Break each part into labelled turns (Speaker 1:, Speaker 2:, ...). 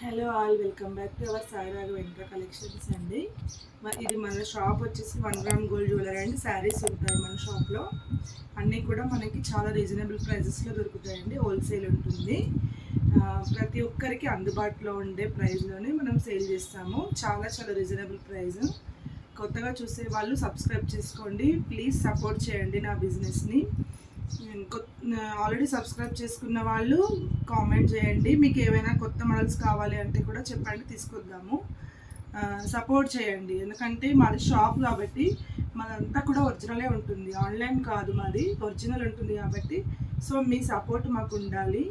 Speaker 1: Hello all welcome back to our Sairaga Venkata collections అండి. ఇది మన షాప్ వచ్చేసి one gram gold jewellery and. Saris ఉంటాయి మన షాప్లో అన్నీ కూడా మనకి చాలా రీజనబుల్ ప్రైజెస్లో దొరుకుతాయండి. హోల్సేల్ ఉంటుంది. ప్రతి ఒక్కరికి అందుబాటులో ఉండే ప్రైస్లోనే మనం సేల్ చేస్తాము. చాలా చాలా రీజనబుల్ ప్రైస్ కొత్తగా చూసే వాళ్ళు సబ్స్క్రైబ్ చేసుకోండి. ప్లీజ్ సపోర్ట్ చేయండి నా బిజినెస్ని ఆల్రెడీ సబ్స్క్రైబ్ చేసుకున్న వాళ్ళు కామెంట్ చేయండి. మీకు ఏవైనా కొత్త మోడల్స్ కావాలి అంటే కూడా చెప్పండి తీసుకొద్దాము. సపోర్ట్ చేయండి. ఎందుకంటే మాది షాప్ కాబట్టి మాదంతా కూడా ఒరిజినలే ఉంటుంది. ఆన్లైన్ కాదు మాది ఒరిజినల్ ఉంటుంది కాబట్టి. సో మీ సపోర్ట్ మాకు ఉండాలి.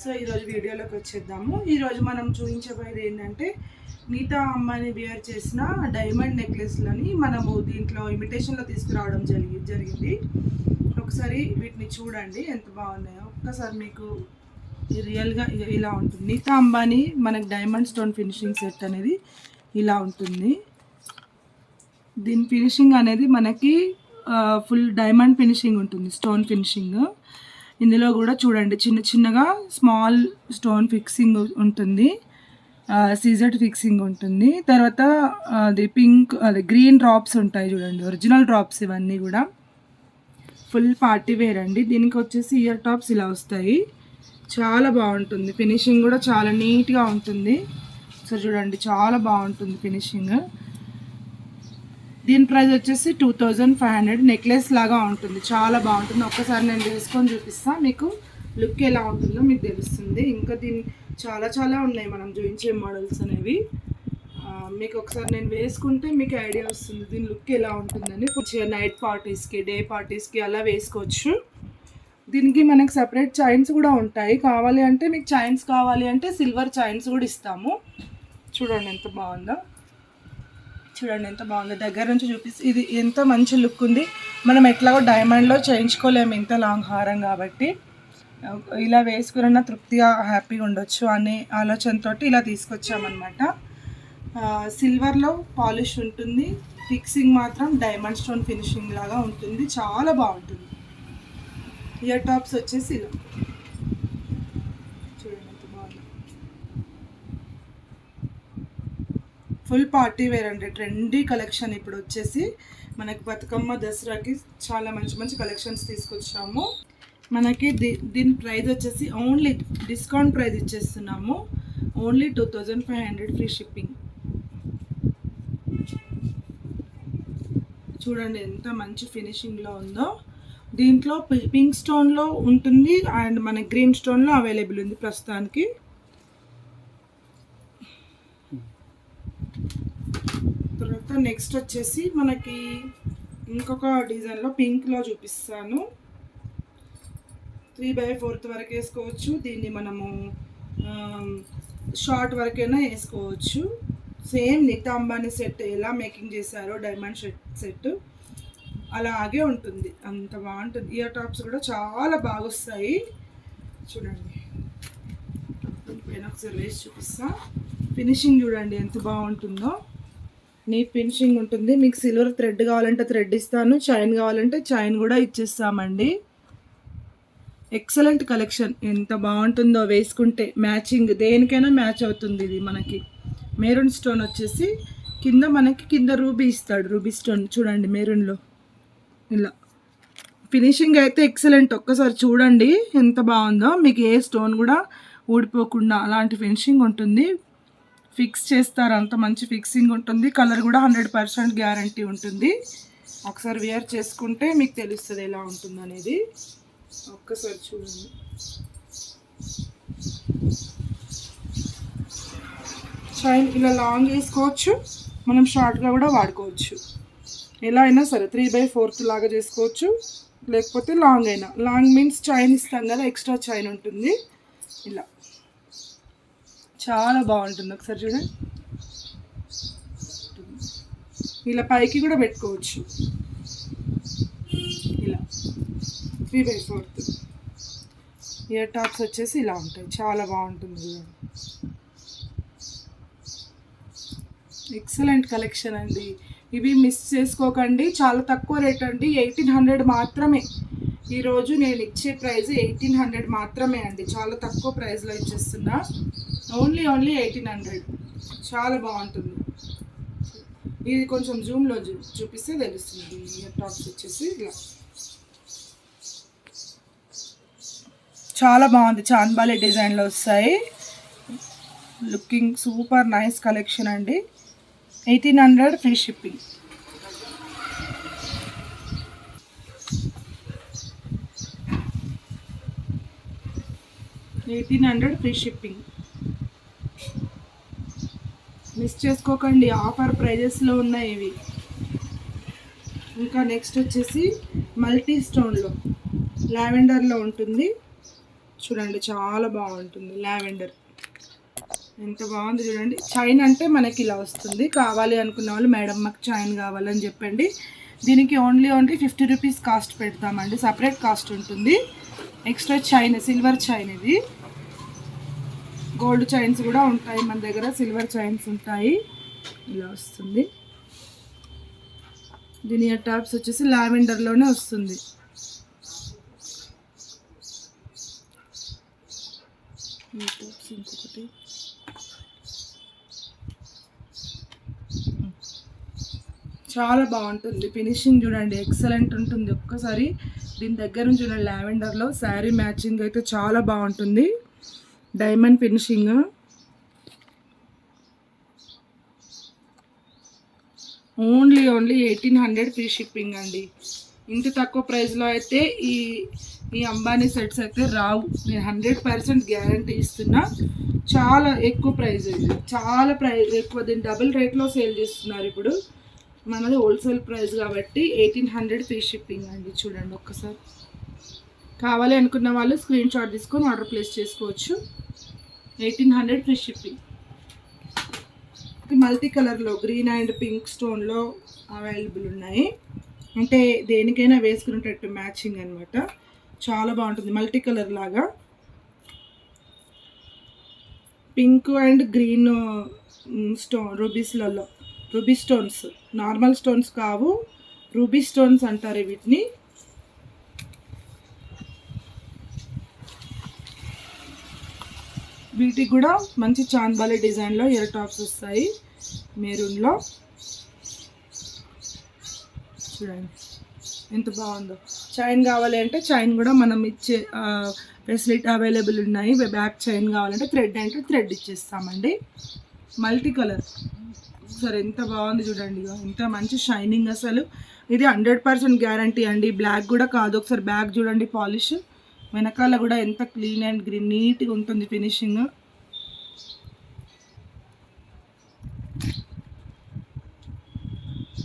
Speaker 1: సో ఈరోజు వీడియోలోకి వచ్చేద్దాము. ఈరోజు మనం చూపించబోయేది ఏంటంటే నీతా అమ్మాయిని వేర్ చేసిన డైమండ్ నెక్లెస్లని మనము దీంట్లో ఇమిటేషన్లో తీసుకురావడం జరిగి జరిగింది. ఒకసారి వీటిని చూడండి ఎంత బాగున్నాయో. ఒక్కసారి మీకు రియల్గా ఇలా ఉంటుంది. నీతా అంబానీ మనకు డైమండ్ స్టోన్ ఫినిషింగ్ సెట్ అనేది ఇలా ఉంటుంది. దీని ఫినిషింగ్ అనేది మనకి ఫుల్ డైమండ్ ఫినిషింగ్ ఉంటుంది స్టోన్ ఫినిషింగ్ ఇందులో కూడా చూడండి చిన్న చిన్నగా స్మాల్ స్టోన్ ఫిక్సింగ్ ఉంటుంది. సీజెడ్ ఫిక్సింగ్ ఉంటుంది. తర్వాత అది పింక్ అది గ్రీన్ డ్రాప్స్ ఉంటాయి చూడండి ఒరిజినల్ డ్రాప్స్ ఇవన్నీ కూడా. ఫుల్ పార్టీ వేర్ అండి. దీనికి వచ్చేసి ఇయర్ టాప్స్ ఇలా వస్తాయి. చాలా బాగుంటుంది. ఫినిషింగ్ కూడా చాలా నీట్గా ఉంటుంది. సో చూడండి చాలా బాగుంటుంది ఫినిషింగ్ దీని ప్రైస్ వచ్చేసి two thousand five hundred. Necklace లాగా ఉంటుంది. చాలా బాగుంటుంది. ఒక్కసారి నేను వేసుకొని చూపిస్తాను మీకు. లుక్ ఎలా ఉంటుందో మీకు తెలుస్తుంది. ఇంకా దీని చాలా చాలా ఉన్నాయి. మనం చూపించే మోడల్స్ అనేవి. మీకు ఒకసారి నేను వేసుకుంటే మీకు ఐడియా వస్తుంది దీని లుక్ ఎలా ఉంటుందని. కొంచెం నైట్ పార్టీస్కి డే పార్టీస్కి అలా వేసుకోవచ్చు. దీనికి మనకి సపరేట్ చైన్స్ కూడా ఉంటాయి. కావాలి అంటే మీకు చైన్స్ కావాలి అంటే సిల్వర్ చైన్స్ కూడా ఇస్తాము. చూడండి ఎంత బాగుందో. చూడండి ఎంత బాగుందో. దగ్గర నుంచి చూపిస్తే ఇది ఎంత మంచి లుక్ ఉంది. మనం ఎట్లాగో డైమండ్లో చేయించుకోలేము ఇంత లాంగ్ హారం కాబట్టి. ఇలా వేసుకున్న తృప్తిగా హ్యాపీగా ఉండొచ్చు అనే ఆలోచనతోటి ఇలా తీసుకొచ్చామన్నమాట. సిల్వర్లో పాలిష్ ఉంటుంది. ఫిక్సింగ్ మాత్రం డైమండ్ స్టోన్ ఫినిషింగ్ లాగా ఉంటుంది. చాలా బాగుంటుంది. ఇయర్ టాప్స్ వచ్చేసి ఇలా. చూడండి బాగుంది. ఫుల్ పార్టీ వేర్ అండి. ట్రెండీ కలెక్షన్ ఇప్పుడు వచ్చేసి మనకి బతుకమ్మ దసరాకి చాలా మంచి మంచి కలెక్షన్స్ తీసుకొచ్చాము. మనకి దీ దీని ప్రైస్ వచ్చేసి only discount price ఇచ్చేస్తున్నాము. Only two thousand five hundred free shipping చూడండి ఎంత మంచి ఫినిషింగ్లో ఉందో. దీంట్లో పింక్ స్టోన్లో ఉంటుంది అండ్ మన గ్రీన్ స్టోన్లో అవైలబుల్ ఉంది ప్రస్తుతానికి. తర్వాత నెక్స్ట్ వచ్చేసి మనకి ఇంకొక డిజైన్లో పింక్లో చూపిస్తాను. త్రీ బై ఫోర్త్ వరకు వేసుకోవచ్చు. దీన్ని మనము షార్ట్ వరకైనా వేసుకోవచ్చు. సేమ్ నితా అంబానీ సెట్ ఎలా మేకింగ్ చేశారో డైమండ్ సెట్ సెట్ అలాగే ఉంటుంది. అంత బాగుంటుంది. ఇయర్ టాప్స్ కూడా చాలా బాగా వస్తాయి చూడండి. పైన ఒకసారి వేసి చూపిస్తా. ఫినిషింగ్ చూడండి ఎంత బాగుంటుందో. నీట్ ఫినిషింగ్ ఉంటుంది. మీకు సిల్వర్ థ్రెడ్ కావాలంటే థ్రెడ్ ఇస్తాను. చైన్ కావాలంటే చైన్ కూడా ఇచ్చేస్తామండి. Excellent collection. ఎంత బాగుంటుందో వేసుకుంటే మ్యాచింగ్ దేనికైనా మ్యాచ్ అవుతుంది ఇది మనకి. మెరూన్ స్టోన్ వచ్చేసి కింద మనకి కింద రూబీ ఇస్తాడు రూబీ స్టోన్. చూడండి మెరూన్లో. ఇలా. ఫినిషింగ్ అయితే ఎక్సలెంట్. ఒక్కసారి చూడండి ఎంత బాగుందో. మీకు ఏ స్టోన్ కూడా ఊడిపోకుండా అలాంటి ఫినిషింగ్ ఉంటుంది. ఫిక్స్ చేస్తారు అంత మంచి ఫిక్సింగ్ ఉంటుంది. కలర్ కూడా హండ్రెడ్ పర్సెంట్ గ్యారంటీ ఉంటుంది. ఒకసారి వేర్ చేసుకుంటే మీకు తెలుస్తుంది ఎలా ఉంటుంది అనేది ఒక్కసారి చూడండి. చైన్ ఇలా లాంగ్ వేసుకోవచ్చు. మనం షార్ట్గా కూడా వాడుకోవచ్చు. ఎలా అయినా సరే త్రీ బై ఫోర్త్ లాగా చేసుకోవచ్చు. లేకపోతే లాంగ్ అయినా. లాంగ్ మీన్స్ చైన్ ఇస్తాం కదా ఎక్స్ట్రా చైన్ ఉంటుంది. ఇలా. చాలా బాగుంటుంది. ఒకసారి చూడండి. ఇలా పైకి కూడా పెట్టుకోవచ్చు. ఇలా. Three by fourth ear tops వచ్చేసి ఇలా ఉంటాయి. చాలా బాగుంటుంది. చూడండి ఎక్సలెంట్ కలెక్షన్ అండి. ఇవి మిస్ చేసుకోకండి. చాలా తక్కువ రేట్ అండి. ఎయిటీన్ హండ్రెడ్ మాత్రమే. ఈరోజు నేను ఇచ్చే ప్రైస్ ఎయిటీన్ హండ్రెడ్ మాత్రమే అండి. చాలా తక్కువ ప్రైస్లో ఇచ్చేస్తున్నా. ఓన్లీ ఓన్లీ ఎయిటీన్ హండ్రెడ్ చాలా బాగుంటుంది. ఇది కొంచెం జూమ్లో చూ చూపిస్తే తెలుస్తుంది. ఇయర్ టాప్స్ వచ్చేసి ఇలా. చాలా బాగుంది. చాంద్బాలి డిజైన్లో వస్తాయి. లుకింగ్ సూపర్ నైస్ కలెక్షన్ అండి. Eighteen hundred free shipping. Eighteen hundred free shipping. Miss చేసుకోకండి ఆఫర్ ప్రైజెస్లో ఉన్నాయి ఇవి ఇంకా నెక్స్ట్ వచ్చేసి మల్టీ స్టోన్లో లావెండర్లో ఉంటుంది. చూడండి చాలా బాగుంటుంది లావెండర్. ఎంత బాగుంది చూడండి. చైన్ అంటే మనకి ఇలా వస్తుంది. కావాలి అనుకున్న వాళ్ళు మేడం మాకు చైన్ కావాలని చెప్పండి. దీనికి only only fifty rupees cost పెడతామండి. సపరేట్ కాస్ట్ ఉంటుంది. ఎక్స్ట్రా చైన్ సిల్వర్ చైన్ ఇది. గోల్డ్ చైన్స్ కూడా ఉంటాయి మన దగ్గర. సిల్వర్ చైన్స్ ఉంటాయి. ఇలా వస్తుంది. దీని టాప్స్ వచ్చేసి లావెండర్లోనే వస్తుంది. ఇంకొకటి. చాలా బాగుంటుంది. ఫినిషింగ్ చూడండి ఎక్సలెంట్ ఉంటుంది. ఒక్కసారి దీని దగ్గర నుంచి చూడండి లావెండర్లో శారీ మ్యాచింగ్ అయితే చాలా బాగుంటుంది. Diamond finishing only only eighteen hundred free shipping అండి. ఇంత తక్కువ ప్రైస్లో అయితే ఈ ఈ అంబానీ సెట్స్ అయితే రావు. నేను హండ్రెడ్ పర్సెంట్ గ్యారంటీ ఇస్తున్నా. చాలా ఎక్కువ ప్రైస్ ఇది. చాలా ప్రైస్ ఎక్కువ. దీన్ని డబుల్ రేట్లో సేల్ చేస్తున్నారు ఇప్పుడు. మనది హోల్సేల్ ప్రైస్ కాబట్టి ఎయిటీన్ హండ్రెడ్ ఫ్రీ షిప్పింగ్ అండి చూడండి ఒక్కసారి. కావాలి అనుకున్న వాళ్ళు స్క్రీన్ షాట్ తీసుకొని ఆర్డర్ ప్లేస్ చేసుకోవచ్చు. Eighteen hundred free shipping multi కలర్లో గ్రీన్ అండ్ పింక్ స్టోన్లో అవైలబుల్ ఉన్నాయి. అంటే దేనికైనా వేసుకునేటట్టు మ్యాచింగ్ అనమాట చాలా బాగుంటుంది మల్టీ కలర్ లాగా. పింక్ అండ్ గ్రీన్ స్టోన్ రూబీస్లలో రూబీ స్టోన్స్. నార్మల్ స్టోన్స్ కావు. రూబీ స్టోన్స్ అంటారు వీటిని. వీటికి కూడా మంచి చాంద్బాలి డిజైన్లో ఇయర్ టాప్స్ వస్తాయి. మెరూన్లో. చూడండి. ఎంత బాగుందో. చైన్ కావాలి అంటే చైన్ కూడా మనం ఇచ్చే ఫెసిలిటీ అవైలబుల్ ఉన్నాయి. బ్యాక్ చైన్ కావాలంటే థ్రెడ్ అంటే థ్రెడ్ ఇచ్చేస్తామండి. మల్టీ కలర్ సార్ ఎంత బాగుంది చూడండి. ఎంత మంచి షైనింగ్ అసలు. ఇది హండ్రెడ్ పర్సెంట్ గ్యారంటీ అండి. బ్లాక్ కూడా కాదు. ఒకసారి బ్యాగ్ చూడండి పాలిష్ వెనకాల కూడా ఎంత క్లీన్ అండ్ గ్రీన్ నీట్గా ఉంటుంది ఫినిషింగ్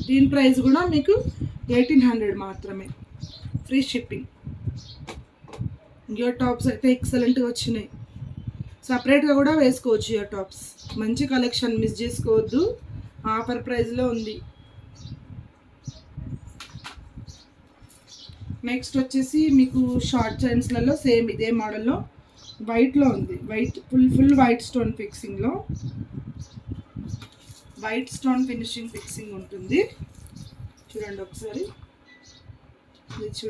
Speaker 1: దీని ప్రైస్ కూడా మీకు ఎయిటీన్ హండ్రెడ్ మాత్రమే. ఫ్రీ షిప్పింగ్ ఇయర్ టాప్స్ అయితే ఎక్సలెంట్గా వచ్చినాయి. సపరేట్గా కూడా వేసుకోవచ్చు ఇయర్ టాప్స్ మంచి కలెక్షన్ మిస్ చేసుకోవద్దు. ఆఫర్ ప్రైస్లో ఉంది. నెక్స్ట్ వచ్చేసి మీకు షార్ట్ చైన్స్లలో సేమ్ ఇదే మోడల్లో వైట్లో ఉంది. White full full white stone ఫిక్సింగ్లో white stone finishing fixing ఉంటుంది. చూడండి ఒకసారి. చూ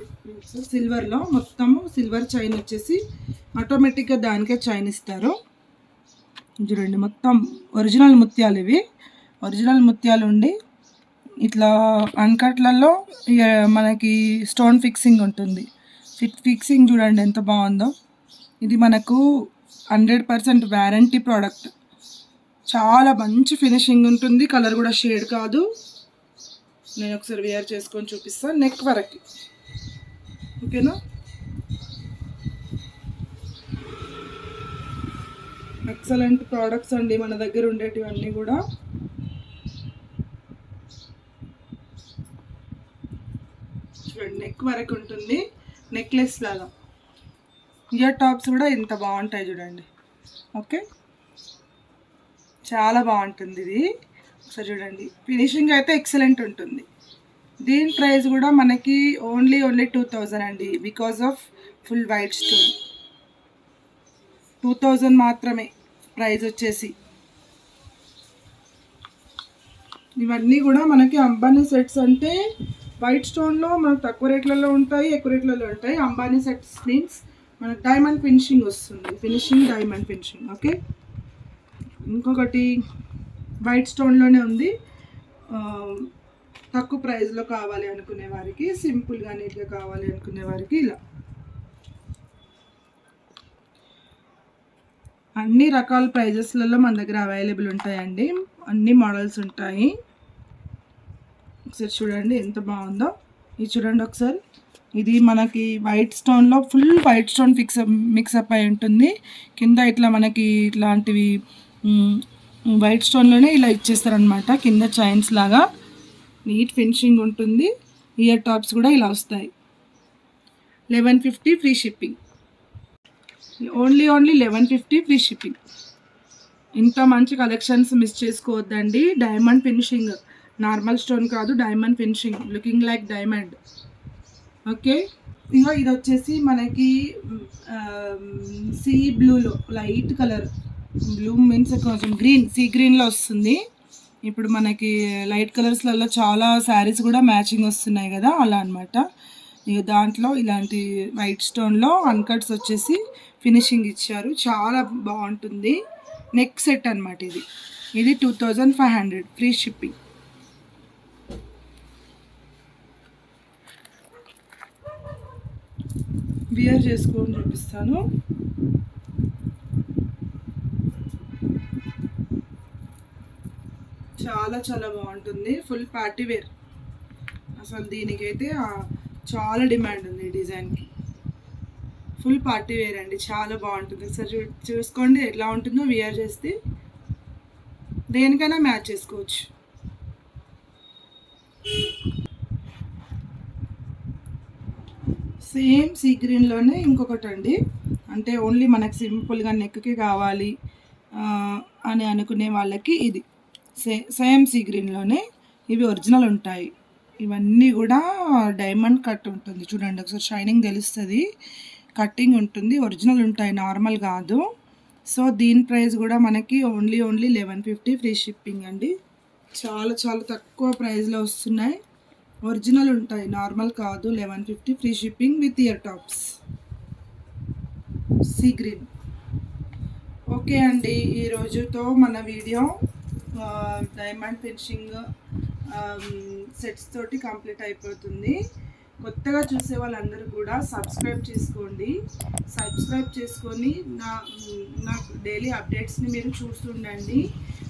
Speaker 1: సిల్వర్లో మొత్తము సిల్వర్ చైన్ వచ్చేసి ఆటోమేటిక్గా దానికే చైన్ ఇస్తారు. చూడండి మొత్తం ఒరిజినల్ ముత్యాలు ఇవి. ఒరిజినల్ ముత్యాలు ఉండి ఇట్లా అన్కట్లలో ఇక మనకి స్టోన్ ఫిక్సింగ్ ఉంటుంది. ఫిట్ ఫిక్సింగ్ చూడండి ఎంత బాగుందో. ఇది మనకు హండ్రెడ్ పర్సెంట్ వ్యారంటీ ప్రోడక్ట్. చాలా మంచి ఫినిషింగ్ ఉంటుంది. కలర్ కూడా షేడ్ కాదు. నేను ఒకసారి వేర్ చేసుకొని చూపిస్తాను నెక్ వరకు. ఓకేనా? ఎక్సలెంట్ ప్రోడక్ట్స్ అండి మన దగ్గర ఉండేటివన్నీ కూడా. చూడండి నెక్ వరకు ఉంటుంది. నెక్లెస్ లాగా. ఇయర్ టాప్స్ కూడా ఇంత బాగుంటాయి చూడండి. ఓకే చాలా బాగుంటుంది ఇది. ఒకసారి చూడండి. ఫినిషింగ్ అయితే ఎక్సలెంట్ ఉంటుంది. దీని ప్రైస్ కూడా మనకి ఓన్లీ ఓన్లీ టూ థౌజండ్ అండి. Because of full white stone two thousand మాత్రమే. ప్రైజ్ వచ్చేసి. ఇవన్నీ కూడా మనకి అంబానీ సెట్స్ అంటే వైట్ స్టోన్లో మనకు తక్కువ రేట్లలో ఉంటాయి ఎక్కువ రేట్లలో ఉంటాయి. అంబానీ సెట్స్ మీన్స్ మనకు డైమండ్ ఫినిషింగ్ వస్తుంది. Finishing diamond finishing. ఓకే? ఇంకొకటి వైట్ స్టోన్లోనే ఉంది. తక్కువ ప్రైస్లో కావాలి అనుకునే వారికి సింపుల్గా నీట్గా కావాలి అనుకునే వారికి ఇలా. అన్ని రకాల ప్రైజెస్లలో మన దగ్గర అవైలబుల్ ఉంటాయండి. అన్ని మోడల్స్ ఉంటాయి. ఒకసారి చూడండి ఎంత బాగుందో. ఇది చూడండి ఒకసారి. ఇది మనకి white స్టోన్లో full white stone fix mix up అయి ఉంటుంది. కింద ఇట్లా మనకి ఇట్లాంటివి వైట్ స్టోన్లోనే ఇలా ఇచ్చేస్తారనమాట కింద చైన్స్ లాగా నీట్ ఫినిషింగ్ ఉంటుంది. ఇయర్ టాప్స్ కూడా ఇలా వస్తాయి. Eleven fifty free shipping. Only only eleven fifty free shipping. ఇంత మంచి కలెక్షన్స్ మిస్ చేసుకోవద్దండి. డైమండ్ ఫినిషింగ్ నార్మల్ స్టోన్ కాదు diamond finishing looking like diamond okay? ఇంకా ఇది వచ్చేసి మనకి సీ బ్లూలో లైట్ కలర్ బ్లూ మీన్స్ కొంచెం గ్రీన్ సీ గ్రీన్లో వస్తుంది. ఇప్పుడు మనకి లైట్ కలర్స్లలో చాలా శారీస్ కూడా మ్యాచింగ్ వస్తున్నాయి కదా అలా అన్నమాట. దాంట్లో ఇలాంటి వైట్ స్టోన్లో అన్కట్స్ వచ్చేసి ఫినిషింగ్ ఇచ్చారు. చాలా బాగుంటుంది. నెక్ సెట్ అనమాట ఇది. ఇది two thousand five hundred free shipping beer చేసుకొని చూపిస్తాను. చాలా చాలా బాగుంటుంది. ఫుల్ పార్టీ వేర్ అసలు దీనికైతే చాలా డిమాండ్ ఉంది ఈ డిజైన్కి. ఫుల్ పార్టీ వేర్ అండి చాలా బాగుంటుంది. ఒకసారి చూ చూసుకోండి ఎట్లా ఉంటుందో వియర్ చేస్తే దేనికైనా మ్యాచ్ చేసుకోవచ్చు. సేమ్ సీ గ్రీన్లోనే ఇంకొకటి అండి అంటే ఓన్లీ మనకు సింపుల్గా నెక్కి కావాలి అని అనుకునే వాళ్ళకి ఇది. సే సేమ్ సీ గ్రీన్లోనే ఇవి ఒరిజినల్ ఉంటాయి. ఇవన్నీ కూడా డైమండ్ కట్ ఉంటుంది. చూడండి ఒకసారి షైనింగ్ తెలుస్తుంది. కట్టింగ్ ఉంటుంది. ఒరిజినల్ ఉంటాయి నార్మల్ కాదు. సో దీని ప్రైస్ కూడా మనకి only only eleven fifty free shipping అండి. చాలా చాలా తక్కువ ప్రైస్లో వస్తున్నాయి. ఒరిజినల్ ఉంటాయి నార్మల్ కాదు. Eleven fifty free shipping with ear tops. Sea green. Okay అండి ఈరోజుతో మన వీడియో డైమండ్ ఫినిషింగ్ సెట్స్ తోటి కంప్లీట్ అయిపోతుంది. కొత్తగా చూసే వాళ్ళందరూ కూడా సబ్స్క్రైబ్ చేసుకోండి. సబ్స్క్రైబ్ చేసుకొని నా నాకు డైలీ అప్డేట్స్ని మీరు చూస్తుండండి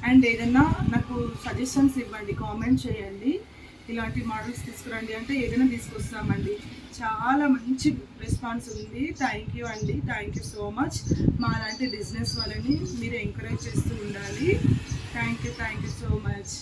Speaker 1: అండ్ ఏదైనా నాకు సజెషన్స్ ఇవ్వండి కామెంట్ చేయండి. ఇలాంటి మోడల్స్ తీసుకురండి అంటే ఏదైనా తీసుకొస్తామండి. చాలా మంచి రెస్పాన్స్ ఉంది. థ్యాంక్ యూ అండి. థ్యాంక్ యూ సో మచ్ మా లాంటి బిజినెస్ వాళ్ళని మీరు ఎంకరేజ్ చేస్తూ ఉండాలి. Thank you thank you so much